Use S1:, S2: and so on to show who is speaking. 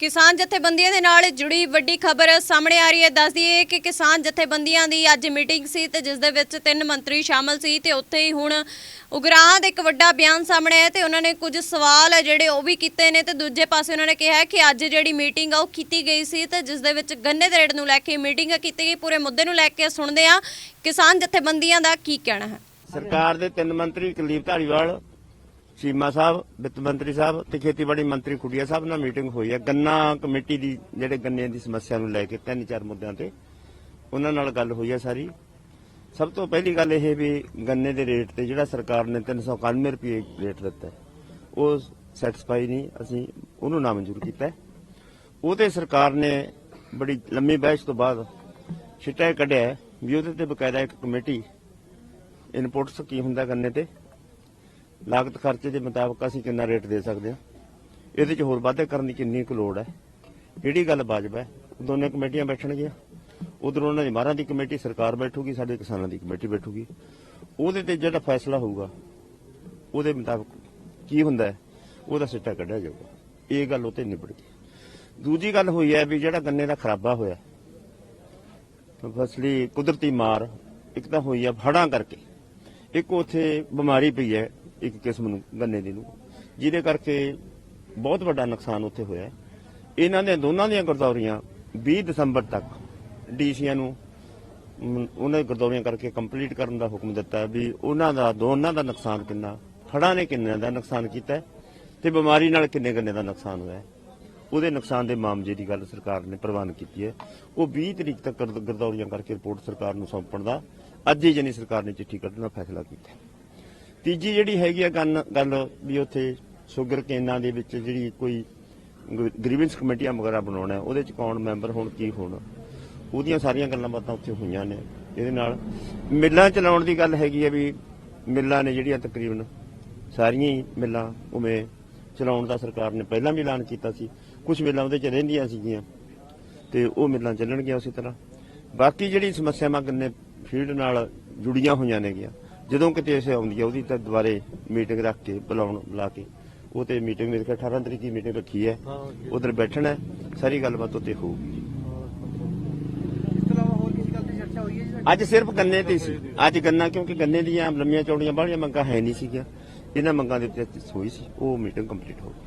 S1: ਕਿਸਾਨ ਜਥੇਬੰਦੀਆਂ ਦੇ ਨਾਲ ਜੁੜੀ ਵੱਡੀ ਖਬਰ ਸਾਹਮਣੇ ਆ ਰਹੀ ਹੈ। ਦੱਸਦੀ ਹੈ ਕਿ ਕਿਸਾਨ ਜਥੇਬੰਦੀਆਂ ਦੀ ਅੱਜ ਮੀਟਿੰਗ ਸੀ ਤੇ ਜਿਸ ਦੇ ਵਿੱਚ ਤਿੰਨ ਮੰਤਰੀ ਸ਼ਾਮਲ ਸੀ ਤੇ ਉੱਥੇ ਹੀ ਹੁਣ ਉਗਰਾਹਾਂ ਦਾ ਇੱਕ ਵੱਡਾ ਬਿਆਨ ਸਾਹਮਣੇ ਆਇਆ ਤੇ ਉਹਨਾਂ ਨੇ ਕੁਝ ਸਵਾਲ ਹੈ ਜਿਹੜੇ ਉਹ ਵੀ ਕੀਤੇ ਨੇ ਤੇ ਦੂਜੇ ਪਾਸੇ ਉਹਨਾਂ ਨੇ ਕਿਹਾ ਕਿ ਅੱਜ ਜਿਹੜੀ ਮੀਟਿੰਗ ਆ ਉਹ ਕੀਤੀ ਗਈ ਸੀ ਤੇ ਜਿਸ ਦੇ ਵਿੱਚ ਗੰਨੇ ਦੇ ਰੇਟ ਨੂੰ ਲੈ ਕੇ ਮੀਟਿੰਗ ਕੀਤੀ ਗਈ। ਪੂਰੇ ਮੁੱਦੇ ਨੂੰ ਲੈ ਕੇ ਸੁਣਦੇ ਆ ਕਿਸਾਨ ਜਥੇਬੰਦੀਆਂ ਦਾ ਕੀ ਕਹਿਣਾ ਹੈ?
S2: ਸਰਕਾਰ ਦੇ ਤਿੰਨ ਮੰਤਰੀ ਕੁਲਦੀਪ ਧਾਲੀਵਾਲ ਚੀਮਾ ਸਾਹਿਬ, ਵਿੱਤ ਮੰਤਰੀ ਸਾਹਿਬ ਤੇ ਖੇਤੀਬਾੜੀ ਮੰਤਰੀ ਖੁੱਡੀਆ ਸਾਹਿਬ ਨਾਲ ਮੀਟਿੰਗ ਹੋਈ ਹੈ। ਗੰਨਾ ਕਮੇਟੀ ਦੀ, ਜਿਹੜੇ ਗੰਨੇ ਦੀ ਸਮੱਸਿਆ ਨੂੰ ਲੈ ਕੇ ਤਿੰਨ ਚਾਰ ਮੁੱਦਿਆਂ ਤੇ ਉਹਨਾਂ ਨਾਲ ਗੱਲ ਹੋਈ ਹੈ ਸਾਰੀ। ਸਭ ਤੋਂ ਪਹਿਲੀ ਗੱਲ ਇਹ ਵੀ ਗੰਨੇ ਦੇ ਰੇਟ ਤੇ ਜਿਹੜਾ ਸਰਕਾਰ ਨੇ 391 ਰੁਪਏ ਰੇਟ ਦਿੱਤਾ ਉਹ ਸੈਟੀਸਫਾਈ ਨਹੀਂ, ਅਸੀਂ ਉਹਨੂੰ ਨਾਮਨਜ਼ੂਰ ਕੀਤਾ ਉਹ ਤੇ ਸਰਕਾਰ ਨੇ ਬੜੀ ਲੰਮੀ ਬਹਿਸ ਤੋਂ ਬਾਅਦ ਛਿੱਟਾ ਕੱਢਿਆ ਵੀ ਉਹਦੇ ਤੇ ਬਕਾਇਦਾ ਇੱਕ ਕਮੇਟੀ ਇਨਪੁਟਸ ਕੀ ਹੁੰਦਾ ਗੰਨੇ ਤੇ। ਲਾਗਤ ਖਰਚੇ ਦੇ ਮੁਤਾਬਕ ਅਸੀਂ ਕਿੰਨਾ ਰੇਟ ਦੇ ਸਕਦੇ ਹਾਂ? ਇਹਦੇ 'ਚ ਹੋਰ ਵਾਧੇ ਕਰਨ ਦੀ ਕਿੰਨੀ ਕੁ ਲੋੜ ਹੈ? ਕਿਹੜੀ ਗੱਲ ਵਾਜਬ ਹੈ? ਦੋਨੇ ਕਮੇਟੀਆਂ ਬੈਠਣਗੀਆਂ। ਉਧਰ ਉਹਨਾਂ ਦੀ ਮਾਰਾਂ ਦੀ ਕਮੇਟੀ, ਸਰਕਾਰ ਬੈਠੂਗੀ, ਸਾਡੇ ਕਿਸਾਨਾਂ ਦੀ ਕਮੇਟੀ ਬੈਠੂਗੀ। ਉਹਦੇ ਤੇ ਜਿਹੜਾ ਫੈਸਲਾ ਹੋਊਗਾ, ਉਹਦੇ ਮੁਤਾਬਕ ਕੀ ਹੁੰਦਾ ਉਹਦਾ ਸਿੱਟਾ ਕੱਢਿਆ ਜਾਊਗਾ। ਇਹ ਗੱਲ ਉਤੇ ਨਿਬੜ ਗਈ। ਦੂਜੀ ਗੱਲ ਹੋਈ ਹੈ ਵੀ ਜਿਹੜਾ ਗੰਨੇ ਦਾ ਖਰਾਬਾ ਹੋਇਆ, ਫਸਲੀ ਕੁਦਰਤੀ ਮਾਰ, ਇੱਕ ਤਾਂ ਹੋਈ ਆ ਫੜਾਂ ਕਰਕੇ। ਇੱਕ ਉਥੇ ਬਿਮਾਰੀ ਪਈ ਹੈ ਇੱਕ ਕਿਸਮ ਨੂੰ ਗੰਨੇ ਦੀ ਨੂੰ ਜਿਹਦੇ ਕਰਕੇ ਬਹੁਤ ਵੱਡਾ ਨੁਕਸਾਨ ਉੱਥੇ ਹੋਇਆ ਹੈ। ਇਹਨਾਂ ਦੇ ਦੋਨਾਂ ਦੀਆਂ ਗਰਦੌਰੀਆਂ 20 ਦਸੰਬਰ ਤੱਕ ਡੀਸੀਆਂ ਨੂੰ ਮ, ਉਹਨਾਂ ਦੀ ਗਰਦੌਰੀਆਂ ਕਰਕੇ ਕੰਪਲੀਟ ਕਰਨ ਦਾ ਹੁਕਮ ਦਿੱਤਾ ਵੀ ਉਹਨਾਂ ਦਾ ਦੋਨਾਂ ਦਾ ਨੁਕਸਾਨ ਕਿੰਨਾ ਹੜਾਂ ਨੇ ਕਿੰਨੇ ਦਾ ਨੁਕਸਾਨ ਕੀਤਾ ਹੈ ਤੇ ਬਿਮਾਰੀ ਨਾਲ ਕਿੰਨੇ ਗੰਨੇ ਦਾ ਨੁਕਸਾਨ ਹੋਇਆ ਉਹਦੇ ਨੁਕਸਾਨ ਦੇ ਮਾਮਲੇ ਦੀ ਗੱਲ ਸਰਕਾਰ ਨੇ ਪ੍ਰਵਾਨ ਕੀਤੀ ਹੈ ਉਹ 20 ਤਰੀਕ ਤੱਕ ਗਰਦੌਰੀਆਂ ਕਰਕੇ ਰਿਪੋਰਟ ਸਰਕਾਰ ਨੂੰ ਸੌਂਪਣ ਦਾ ਅੱਜ ਹੀ ਜਨੀ ਸਰਕਾਰ ਨੇ ਚਿੱਠੀ ਕੱਢਣ ਦਾ ਫੈਸਲਾ ਕੀਤਾ ਹੈ। ਤੀਜੀ ਜਿਹੜੀ ਹੈਗੀ ਆ ਗੱਲ ਗੱਲ ਵੀ ਉੱਥੇ ਸ਼ੂਗਰ ਕੇਨਾਂ ਦੇ ਵਿੱਚ ਜਿਹੜੀ ਕੋਈ ਗ੍ਰੀਵੈਂਸ ਕਮੇਟੀਆਂ ਵਗੈਰਾ ਬਣਾਉਣਾ, ਉਹਦੇ ਚ ਕੌਣ ਮੈਂਬਰ ਹੋਣ, ਕੀ ਹੋਣ। ਉਹਦੀਆਂ ਸਾਰੀਆਂ ਗੱਲਾਂ ਬਾਤਾਂ ਉੱਥੇ ਹੋਈਆਂ ਨੇ। ਇਹਦੇ ਨਾਲ ਮਿੱਲਾਂ ਚਲਾਉਣ ਦੀ ਗੱਲ ਹੈਗੀ ਆ ਵੀ ਮਿੱਲਾਂ ਨੇ ਜਿਹੜੀਆਂ ਤਕਰੀਬਨ ਸਾਰੀਆਂ ਹੀ ਮਿੱਲਾਂ ਉਵੇਂ ਚਲਾਉਣ ਦਾ ਸਰਕਾਰ ਨੇ ਪਹਿਲਾਂ ਵੀ ਐਲਾਨ ਕੀਤਾ ਸੀ। ਕੁਝ ਮਿੱਲਾਂ ਉਹਦੇ ਚ ਰਹਿੰਦੀਆਂ ਸੀਗੀਆਂ ਤੇ ਉਹ ਮਿੱਲਾਂ ਚੱਲਣਗੀਆਂ ਉਸੇ ਤਰ੍ਹਾਂ। ਬਾਕੀ ਜਿਹੜੀ ਸਮੱਸਿਆਵਾਂ ਗੰਨੇ ਫੀਲਡ ਨਾਲ ਜੁੜੀਆਂ ਹੋਈਆਂ ਨੇਗੀਆਂ ਜਦੋਂ ਕਿਤੇ ਐਸੇ ਆਉਂਦੀ ਹੈ ਉਹਦੀ ਤਾਂ ਦੁਬਾਰੇ ਮੀਟਿੰਗ ਰੱਖ ਕੇ ਬੁਲਾਉਣ ਬੁਲਾ ਕੇ। ਉਹ ਤੇ ਮੀਟਿੰਗ ਮੇਰੇ ਖਿਆਲ 18 ਤਰੀਕ ਦੀ ਮੀਟਿੰਗ ਰੱਖੀ ਹੈ। ਉਧਰ ਬੈਠਣਾ ਹੈ, ਸਾਰੀ ਗੱਲਬਾਤ ਉੱਤੇ ਹੋਊਗੀ
S3: ਜੀ।
S2: ਅੱਜ ਸਿਰਫ ਗੰਨੇ ਤੇ ਸੀ। ਅੱਜ ਗੰਨਾ ਕਿਉਂਕਿ ਗੰਨੇ ਦੀਆਂ ਲੰਮੀਆਂ ਚੌੜੀਆਂ ਬਾਹਲੀਆਂ ਮੰਗਾਂ ਹੈ ਨਹੀਂ ਸੀਗੀਆਂ। ਇਹਨਾਂ ਮੰਗਾਂ ਦੇ ਉੱਤੇ ਹੋਈ ਸੀ ਉਹ ਮੀਟਿੰਗ ਕੰਪਲੀਟ ਹੋ ਗਈ।